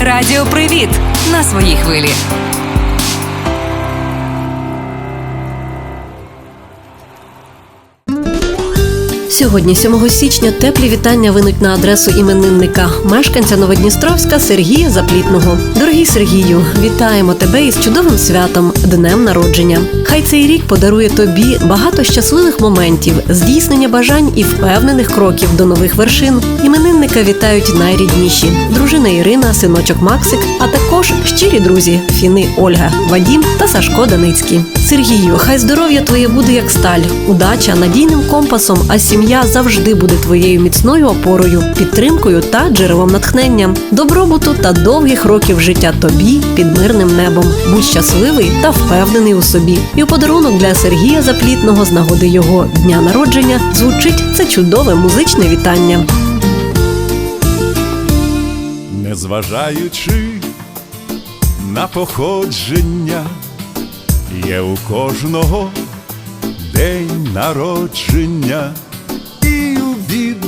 Радіо Привіт на своїй хвилі. Сьогодні, 7 січня, теплі вітання винуть на адресу іменинника, мешканця Новодністровська Сергія Заплітного. Дорогий Сергію, вітаємо тебе із чудовим святом, днем народження. Хай цей рік подарує тобі багато щасливих моментів, здійснення бажань і впевнених кроків до нових вершин. Іменинника вітають найрідніші: дружина Ірина, синочок Максик, а також щирі друзі Фіни Ольга, Вадім та Сашко Даницький. Сергію, хай здоров'я твоє буде як сталь, удача надійним компасом, а сім'я завжди буде твоєю міцною опорою, підтримкою та джерелом натхнення, добробуту та довгих років життя тобі під мирним небом. Будь щасливий та впевнений у собі. І у подарунок для Сергія Заплітного з нагоди його дня народження звучить це чудове музичне вітання. Незважаючи на походження, є у кожного день народження,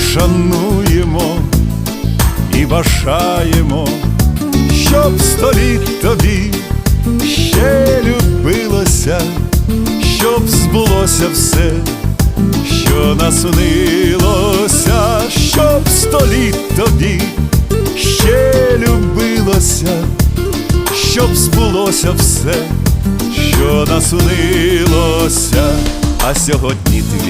шануємо і бажаємо, щоб століт тобі ще любилося, щоб збулося все, що наснилося, щоб століт тобі ще любилося, щоб збулося все, що наснилося, а сьогодні твій